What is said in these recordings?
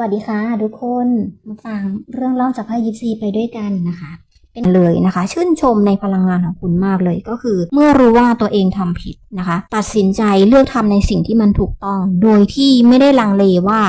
วัสดีค่ะทุกคนมาฟังเรื่องเล่าจากไพ่ยิปซีไปด้วยกันนะคะ เป็นเลยนะคะ ชื่นชมในพลังงานของคุณมากเลยก็คือ เมื่อรู้ว่าตัวเองทำผิดนะคะ ตัดสินใจเลือกทำในสิ่งที่มันถูกต้อง โดยที่ไม่ได้ลังเลว่า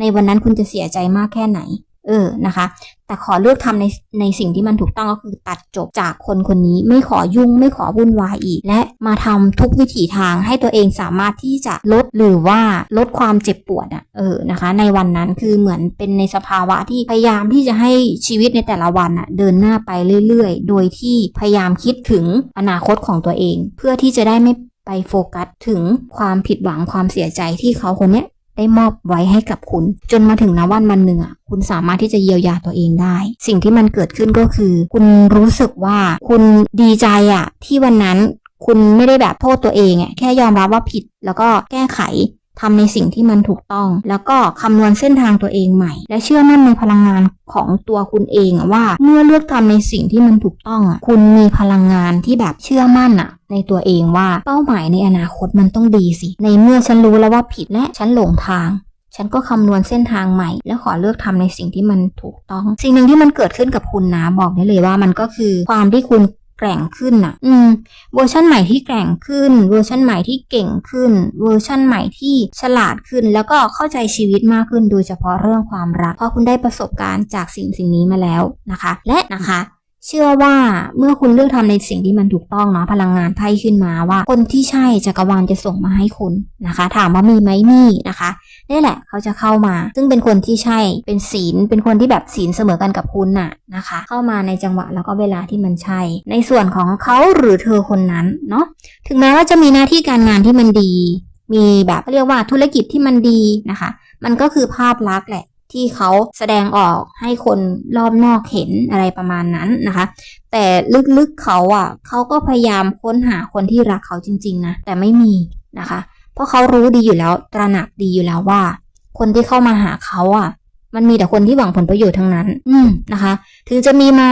ในวันนั้นคุณจะเสียใจมากแค่ไหน เออนะคะ แต่ขอเลือกทำในในสิ่งที่มันถูกต้องก็คือตัดจบจากคนคนนี้ไม่ขอยุ่งไม่ขอวุ่นวายอีก และมาทำทุกวิถีทางให้ตัวเองสามารถที่จะลดหรือว่าลดความเจ็บปวดอะเออนะคะ ในวันนั้นคือเหมือนเป็นในสภาวะที่พยายามที่จะให้ชีวิตในแต่ละวันอะเดินหน้าไปเรื่อยๆ โดยที่พยายามคิดถึงอนาคตของตัวเอง เพื่อที่จะได้ไม่ไปโฟกัสถึงความผิดหวังความเสียใจที่เขาคนเนี้ย ได้มอบไว้ให้กับคุณ จนมาถึงนวันวันหนึ่งอะคุณสามารถที่จะเยียวยาตัวเองได้ สิ่งที่มันเกิดขึ้นก็คือ คุณรู้สึกว่าคุณดีใจอะที่วันนั้นคุณไม่ได้แบบโทษตัวเองอะแค่ยอมรับว่าผิดแล้วก็แก้ไข ทำในสิ่งที่มันถูกต้อง แล้วก็คำนวณเส้นทางตัวเองใหม่ และเชื่อมั่นในพลังงานของตัวคุณเองว่าเมื่อเลือกทำในสิ่งที่มันถูกต้องอะคุณมีพลังงานที่แบบเชื่อมั่นอะในตัวเองว่าเป้าหมายในอนาคตมันต้องดีสิ ในเมื่อฉันรู้แล้วว่าผิดและฉันหลงทางฉันก็คำนวณเส้นทางใหม่ และขอเลือกทำในสิ่งที่มันถูกต้อง สิ่งหนึ่งที่มันเกิดขึ้นกับคุณนะบอกได้เลยว่ามันก็คือความที่คุณ แกร่งขึ้นน่ะ อืม เวอร์ชันใหม่ที่แกร่งขึ้น เวอร์ชันใหม่ที่เก่งขึ้น เวอร์ชันใหม่ที่ฉลาดขึ้น แล้วก็เข้าใจชีวิตมากขึ้นโดยเฉพาะเรื่องความรัก เพราะคุณได้ประสบการณ์จากสิ่งสิ่งนี้มาแล้วนะคะ และนะคะ เชื่อว่าเมื่อคุณเลือกทำในสิ่งที่มันถูกต้องเนาะพลังงานไพ่ขึ้นมาว่า คนที่ใช่จักรวาลจะส่งมาให้คุณนะคะ ถามว่ามีไหมมีนะคะนี่แหละเขาจะเข้ามา ซึ่งเป็นคนที่ใช่เป็นศีล เป็นคนที่แบบศีลเสมอกันกับคุณน่ะนะคะ เข้ามาในจังหวะแล้วก็เวลาที่มันใช่ ในส่วนของเขาหรือเธอคนนั้นเนาะถึงแม้ว่าจะมีหน้าที่การงานที่มันดี มีแบบเรียกว่าธุรกิจที่มันดีนะคะ มันก็คือภาพลักษณ์แหละ ที่เขาแสดงออกให้คนรอบนอกเห็นอะไรประมาณนั้นนะคะ แต่ลึกๆเขาอะเขาก็พยายามค้นหาคนที่รักเขาจริง ๆนะแต่ไม่มีนะคะ เพราะเขารู้ดีอยู่แล้วตระหนักดีอยู่แล้วว่า คนที่เข้ามาหาเขาอะ มันมีแต่คนที่หวังผลประโยชน์ทั้งนั้น อืมนะคะ ถึงจะมีมา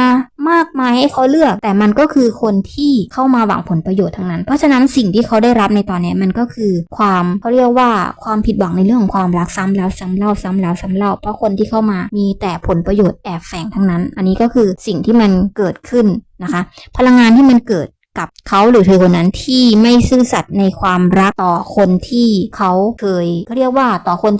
มากมายให้เขาเลือก แต่มันก็คือคนที่เข้ามาหวังผลประโยชน์ทั้งนั้น เพราะฉะนั้นสิ่งที่เขาได้รับในตอนนี้มันก็คือความเขาเรียกว่าความผิดหวังในเรื่องของความรักซ้ำแล้วซ้ำเล่าซ้ำแล้วซ้ำเล่า เพราะคนที่เข้ามามีแต่ผลประโยชน์แอบแฝงทั้งนั้น อันนี้ก็คือสิ่งที่มันเกิดขึ้นนะคะ พลังงานที่มันเกิดกับเขาหรือเธอคนนั้นที่ไม่ซื่อสัตย์ในความรักต่อคนที่เขาเคยเขาเรียกว่าต่อคน